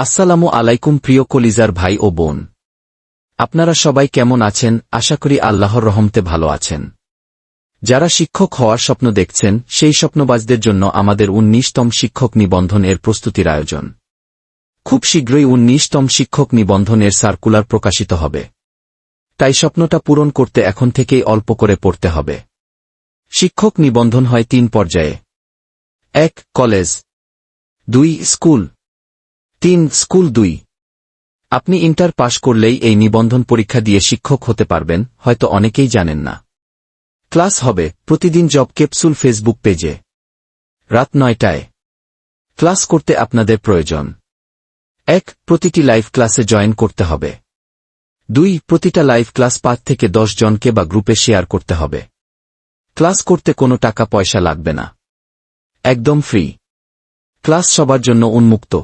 আসসালামু আলাইকুম প্রিয় কলিজার ভাই ও বোন। আপনারা সবাই কেমন আছেন? আশা করি আল্লাহর রহমতে ভালো আছেন। যারা শিক্ষক হওয়ার স্বপ্ন দেখছেন, সেই স্বপ্নবাজদের জন্য আমাদের উনিশতম শিক্ষক নিবন্ধন এর প্রস্তুতির আয়োজন। খুব শীঘ্রই উনিশতম শিক্ষক নিবন্ধন এর সার্কুলার প্রকাশিত হবে। তাই স্বপ্নটা পূরণ করতে এখন থেকেই অল্প করে পড়তে হবে। শিক্ষক নিবন্ধন হয় তিন পর্যায়ে। এক, কলেজ। দুই, স্কুল। তিন, স্কুল দুই। আপনি ইন্টার পাশ করলেই এই নিবন্ধন পরীক্ষা দিয়ে শিক্ষক হতে পারবেন, হয়তো অনেকেই জানেন না। ক্লাস হবে প্রতিদিন জব ক্যাপসুল ফেসবুক পেজে। রাত নয়টায়। ক্লাস করতে আপনাদের প্রয়োজন। এক, প্রতিটি লাইভ ক্লাসে জয়েন করতে হবে। দুই, প্রতিটা লাইভ ক্লাস পাঁচ থেকে দশ জনকে বা গ্রুপে শেয়ার করতে হবে। ক্লাস করতে কোনো টাকা পয়সা লাগবে না। একদম ফ্রি। ক্লাস সবার জন্য উন্মুক্ত।